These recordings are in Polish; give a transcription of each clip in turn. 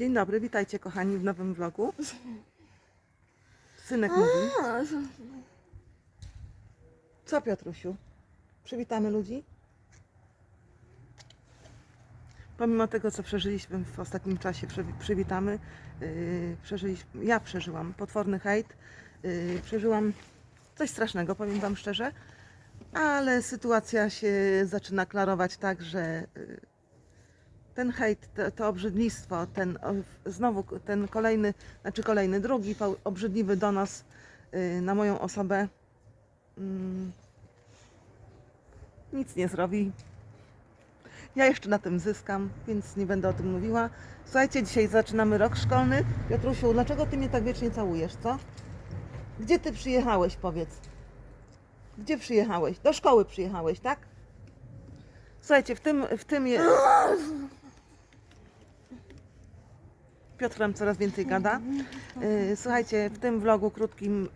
Dzień dobry, witajcie kochani w nowym vlogu. Synek mówi. Co Piotrusiu? Przywitamy ludzi? Pomimo tego, co przeżyliśmy w ostatnim czasie, przy- przywitamy. Yy, przeżyliśmy, ja przeżyłam potworny hejt. Yy, przeżyłam coś strasznego, powiem Wam szczerze. Ale sytuacja się zaczyna klarować tak, że yy, ten hejt, to, to obrzydlistwo, ten znowu ten kolejny, znaczy kolejny, drugi obrzydliwy donos yy, na moją osobę mm, nic nie zrobi. Ja jeszcze na tym zyskam, więc nie będę o tym mówiła. Słuchajcie, dzisiaj zaczynamy rok szkolny. Piotrusiu, dlaczego ty mnie tak wiecznie całujesz, co? Gdzie ty przyjechałeś, powiedz? Gdzie przyjechałeś? Do szkoły przyjechałeś, tak? Słuchajcie, w tym, w tym je... Piotr wam coraz więcej gada. Y, Słuchajcie, w tym vlogu krótkim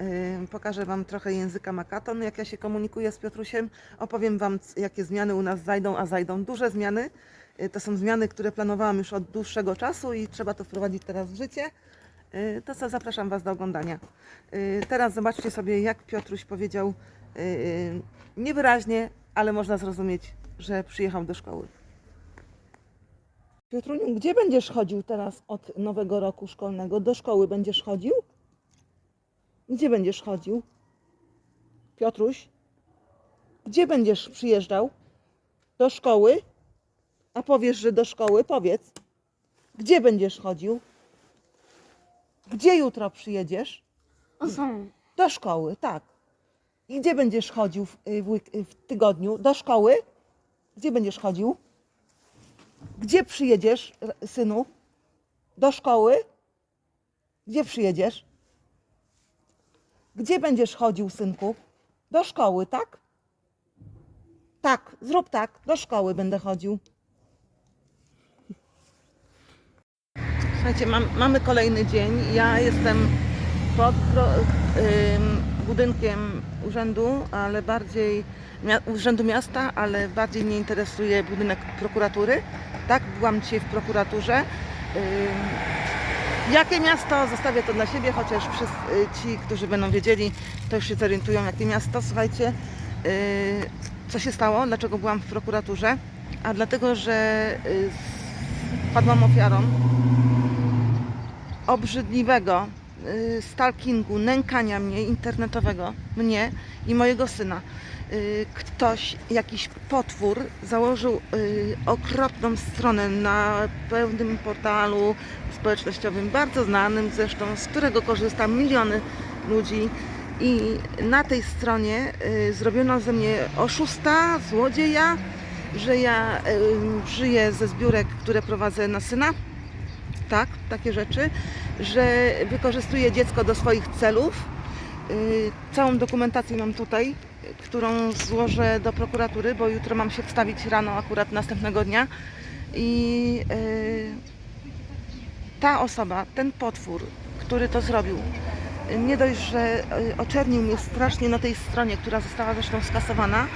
y, pokażę Wam trochę języka makaton, jak ja się komunikuję z Piotrusiem. Opowiem Wam, jakie zmiany u nas zajdą, a zajdą duże zmiany. Y, To są zmiany, które planowałam już od dłuższego czasu i trzeba to wprowadzić teraz w życie. To co, zapraszam Was do oglądania. Teraz zobaczcie sobie, jak Piotruś powiedział niewyraźnie, ale można zrozumieć, że przyjechał do szkoły. Piotruniu, gdzie będziesz chodził teraz od nowego roku szkolnego? Do szkoły będziesz chodził? Gdzie będziesz chodził? Piotruś, gdzie będziesz przyjeżdżał? Do szkoły? A powiesz, że do szkoły? Powiedz. Gdzie będziesz chodził? Gdzie jutro przyjedziesz? Do szkoły, tak. I gdzie będziesz chodził w, y, w, w tygodniu? Do szkoły? Gdzie będziesz chodził? Gdzie przyjedziesz, synu? Do szkoły? Gdzie przyjedziesz? Gdzie będziesz chodził, synku? Do szkoły, tak? Tak, zrób tak. Do szkoły będę chodził. Słuchajcie, mam, mamy kolejny dzień. Ja jestem pod pro, budynkiem urzędu, ale bardziej urzędu miasta, ale bardziej mnie interesuje budynek prokuratury. Tak, byłam dzisiaj w prokuraturze. Jakie miasto? Zostawię to dla siebie, chociaż wszyscy y, ci, którzy będą wiedzieli, to już się zorientują, jakie miasto. Słuchajcie, y, co się stało? Dlaczego byłam w prokuraturze? A dlatego, że y, padłam ofiarą obrzydliwego stalkingu, nękania mnie internetowego, mnie i mojego syna. Y, Ktoś, jakiś potwór założył y, okropną stronę na pewnym portalu społecznościowym, bardzo znanym zresztą, z którego korzysta miliony ludzi. I na tej stronie y, zrobiono ze mnie oszusta, złodzieja, że ja y, żyję ze zbiórek, które prowadzę na syna tak, takie rzeczy, że wykorzystuje dziecko do swoich celów. Yy, Całą dokumentację mam tutaj, którą złożę do prokuratury, bo jutro mam się wstawić rano akurat następnego dnia. I yy, ta osoba, ten potwór, który to zrobił, nie dość, że yy, oczernił mnie strasznie na tej stronie, która została zresztą skasowana,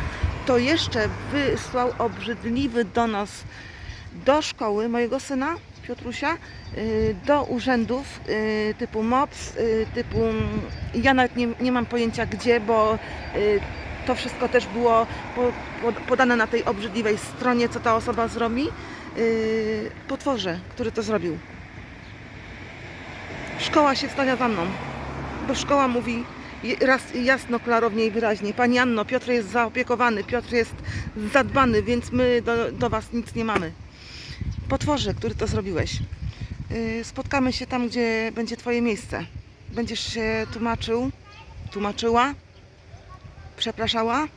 to jeszcze wysłał obrzydliwy donos do szkoły mojego syna, Piotrusia, y, do urzędów y, typu MOPS, y, typu ja nawet nie, nie mam pojęcia gdzie, bo to wszystko też było po, po, podane na tej obrzydliwej stronie, co ta osoba zrobi. Potworze, który to zrobił. Szkoła się stawia za mną, bo szkoła mówi raz jasno, klarownie i wyraźnie. Pani Anno, Piotr jest zaopiekowany, Piotr jest zadbany, więc my do, do Was nic nie mamy. Potworze, który to zrobiłeś. Yy, Spotkamy się tam, gdzie będzie Twoje miejsce. Będziesz się tłumaczył, tłumaczyła, przepraszała.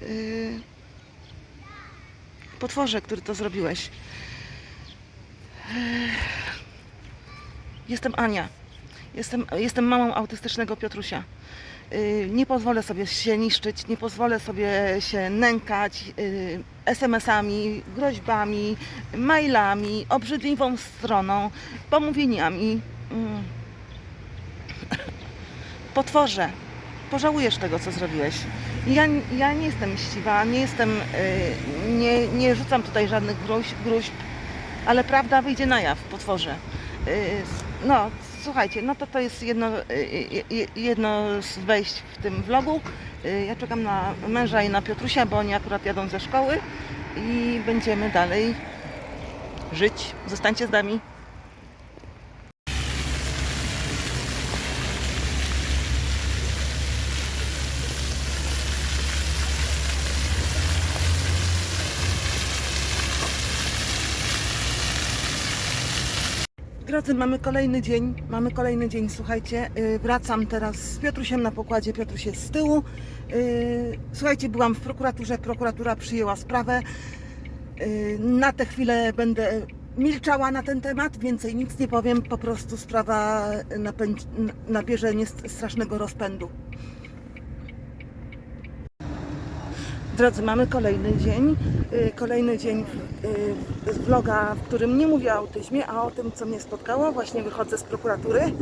Yy, Potworze, który to zrobiłeś. Yy, Jestem Ania. Jestem, jestem mamą autystycznego Piotrusia. Yy, Nie pozwolę sobie się niszczyć, nie pozwolę sobie się nękać yy, SMS-ami, groźbami, mailami, obrzydliwą stroną, pomówieniami. Mm. Potworze, pożałujesz tego, co zrobiłeś. Ja, ja nie jestem mściwa, nie jestem, yy, nie, nie rzucam tutaj żadnych gruźb, ale prawda wyjdzie na jaw po tworze. Yy, No, słuchajcie, no to to jest jedno, yy, yy, jedno z wejść w tym vlogu. Ja czekam na męża i na Piotrusia, bo oni akurat jadą ze szkoły i będziemy dalej żyć. Zostańcie z nami. Drodzy, mamy kolejny dzień, mamy kolejny dzień, słuchajcie, yy, wracam teraz z Piotrusiem na pokładzie, Piotruś jest z tyłu. Yy, Słuchajcie, byłam w prokuraturze, prokuratura przyjęła sprawę. Yy, Na tę chwilę będę milczała na ten temat, więcej nic nie powiem, po prostu sprawa nabierze strasznego rozpędu. Drodzy, mamy kolejny dzień. y, Kolejny dzień y, z vloga, w którym nie mówię o autyzmie, a o tym, co mnie spotkało. Właśnie wychodzę z prokuratury. Y,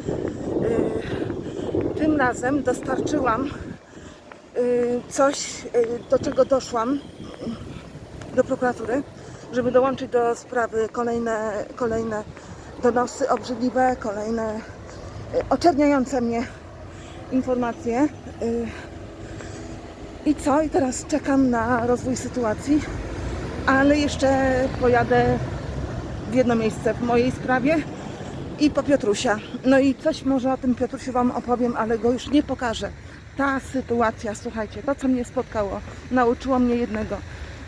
Tym razem dostarczyłam coś, do czego doszłam do prokuratury, żeby dołączyć do sprawy kolejne, kolejne donosy obrzydliwe, kolejne oczerniające mnie informacje. Y, i co? I teraz czekam na rozwój sytuacji, ale jeszcze pojadę w jedno miejsce w mojej sprawie i po Piotrusia. No i coś może o tym Piotrusiu Wam opowiem, ale go już nie pokażę. Ta sytuacja, słuchajcie, to co mnie spotkało, nauczyło mnie jednego.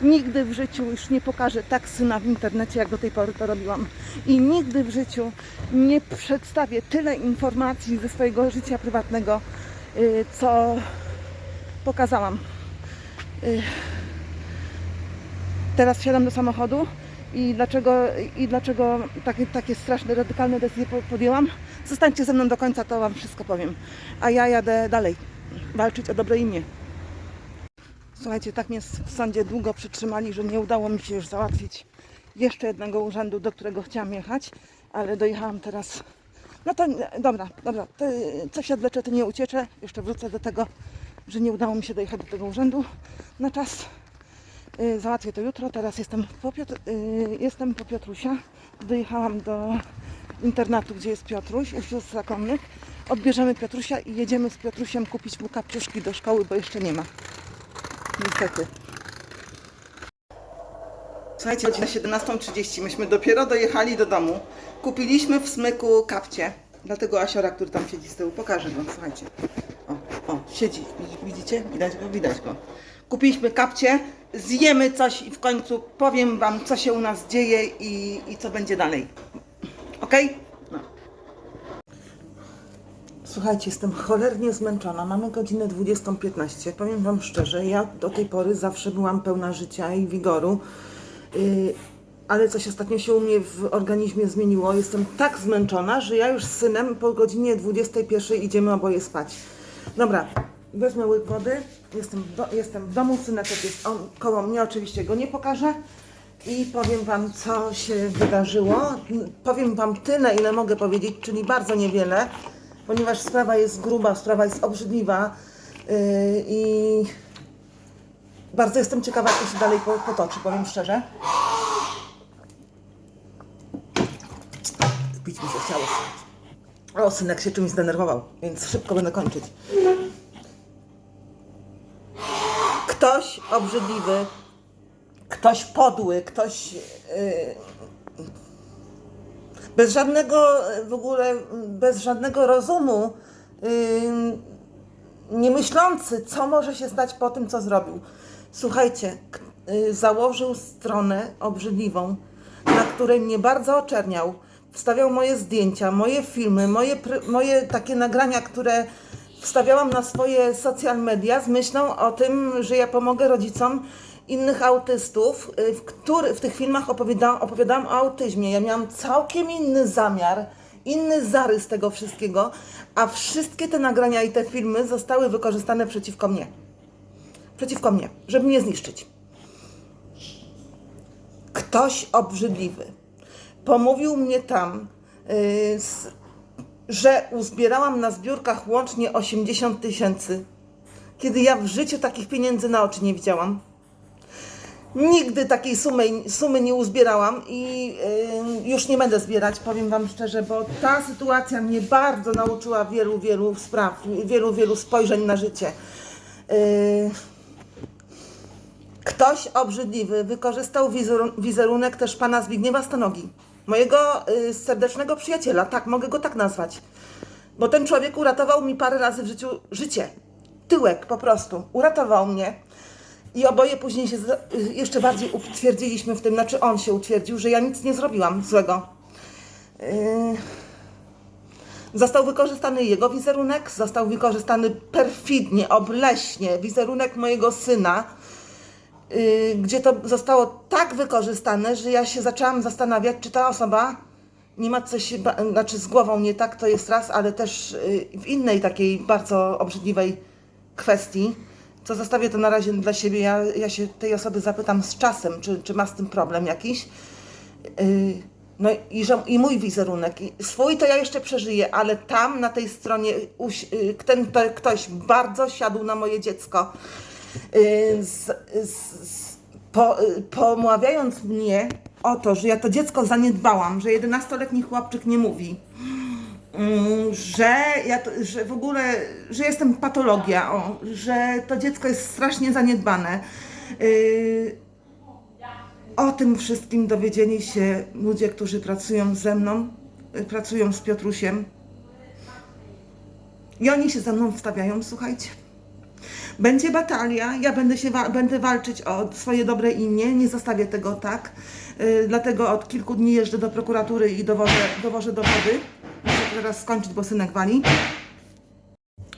Nigdy w życiu już nie pokażę tak syna w internecie, jak do tej pory to robiłam. I nigdy w życiu nie przedstawię tyle informacji ze swojego życia prywatnego, yy, co pokazałam. Y, Teraz wsiadam do samochodu i dlaczego, i dlaczego takie, takie straszne, radykalne decyzje po- podjęłam? Zostańcie ze mną do końca, to Wam wszystko powiem. A ja jadę dalej, walczyć o dobre imię. Słuchajcie, tak mnie w sądzie długo przytrzymali, że nie udało mi się już załatwić jeszcze jednego urzędu, do którego chciałam jechać, ale dojechałam teraz. No to dobra, dobra, to, y, co się odleczę, to nie ucieczę. Jeszcze wrócę do tego, że nie udało mi się dojechać do tego urzędu na czas. Y, Załatwię to jutro. Teraz jestem po, Piotr, y, jestem po Piotrusia. Dojechałam do internatu, gdzie jest Piotruś, u sióstr zakonnych. Odbierzemy Piotrusia i jedziemy z Piotrusiem kupić mu kapciuszki do szkoły, bo jeszcze nie ma. Niestety. Słuchajcie, godzina 17.30. Myśmy dopiero dojechali do domu. Kupiliśmy w smyku kapcie. Dlatego Asiora, który tam siedzi z tyłu, pokażę wam, słuchajcie. Siedzi. Widzicie? Widać go? Widać go. Kupiliśmy kapcie, zjemy coś i w końcu powiem wam, co się u nas dzieje i, i co będzie dalej. Ok? No. Słuchajcie, jestem cholernie zmęczona. Mamy godzinę 20.15. Powiem Wam szczerze, ja do tej pory zawsze byłam pełna życia i wigoru. Yy, ale coś ostatnio się u mnie w organizmie zmieniło. Jestem tak zmęczona, że ja już z synem po godzinie 21 idziemy oboje spać. Dobra, wezmę łyk wody. Jestem do, jestem w domu, syneczek jest on, koło mnie, oczywiście go nie pokażę. I powiem Wam, co się wydarzyło. Powiem Wam tyle, ile mogę powiedzieć, czyli bardzo niewiele, ponieważ sprawa jest gruba, sprawa jest obrzydliwa yy, i bardzo jestem ciekawa, to się dalej po- potoczy, powiem szczerze. Pić mi się chciało. O, synek się czymś zdenerwował, więc szybko będę kończyć. Ktoś obrzydliwy, ktoś podły, ktoś yy, bez żadnego yy, w ogóle, bez żadnego rozumu, yy, nie myślący, co może się stać po tym, co zrobił. Słuchajcie, yy, założył stronę obrzydliwą, na której mnie bardzo oczerniał. Wstawiał moje zdjęcia, moje filmy, moje, moje takie nagrania, które wstawiałam na swoje social media z myślą o tym, że ja pomogę rodzicom innych autystów. Y, W, który, w tych filmach opowiadałam, opowiadałam o autyzmie. Ja miałam całkiem inny zamiar, inny zarys tego wszystkiego, a wszystkie te nagrania i te filmy zostały wykorzystane przeciwko mnie. Przeciwko mnie, żeby mnie zniszczyć. Ktoś obrzydliwy pomówił mnie tam, yy, s- że uzbierałam na zbiórkach łącznie 80 tysięcy, kiedy ja w życiu takich pieniędzy na oczy nie widziałam. Nigdy takiej sumy, sumy nie uzbierałam i y, już nie będę zbierać, powiem Wam szczerze, bo ta sytuacja mnie bardzo nauczyła wielu, wielu spraw, wielu, wielu spojrzeń na życie. Y, Ktoś obrzydliwy wykorzystał wizeru- wizerunek też pana Zbigniewa Stanogi, mojego y, serdecznego przyjaciela, tak, mogę go tak nazwać. Bo ten człowiek uratował mi parę razy w życiu życie. Tyłek po prostu. Uratował mnie. I oboje później się y, jeszcze bardziej utwierdziliśmy w tym, znaczy on się utwierdził, że ja nic nie zrobiłam złego. Yy, Został wykorzystany jego wizerunek, został wykorzystany perfidnie, obleśnie wizerunek mojego syna, gdzie to zostało tak wykorzystane, że ja się zaczęłam zastanawiać, czy ta osoba nie ma coś, znaczy z głową nie tak, to jest raz, ale też yy, w innej takiej bardzo obrzydliwej kwestii, co zostawię to na razie dla siebie. Ja, ja się tej osoby zapytam z czasem, czy, czy ma z tym problem jakiś. Yy, no i, że, i mój wizerunek. Swój to ja jeszcze przeżyję, ale tam na tej stronie ten to, ktoś bardzo siadł na moje dziecko. Yy, z, z, po, yy, pomawiając mnie o to, że ja to dziecko zaniedbałam, że 11-letni chłopczyk nie mówi. Mm, że, ja to, że w ogóle, że jestem patologia, o, że to dziecko jest strasznie zaniedbane. Yy, o tym wszystkim dowiedzieli się ludzie, którzy pracują ze mną, y, pracują z Piotrusiem. I oni się ze mną wstawiają, słuchajcie. Będzie batalia, ja będę, się wa- będę walczyć o swoje dobre imię, nie zostawię tego tak. Yy, dlatego od kilku dni jeżdżę do prokuratury i dowożę, dowożę dowody. Muszę teraz skończyć, bo synek wali.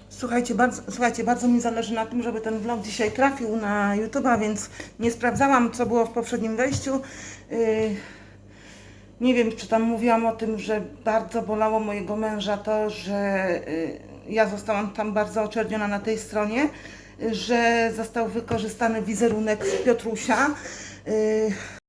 Słuchajcie bardzo, słuchajcie, bardzo mi zależy na tym, żeby ten vlog dzisiaj trafił na YouTube'a, więc nie sprawdzałam, co było w poprzednim wejściu. Yy, nie wiem, czy tam mówiłam o tym, że bardzo bolało mojego męża to, że y, ja zostałam tam bardzo oczerniona na tej stronie, y, że został wykorzystany wizerunek Piotrusia. Y,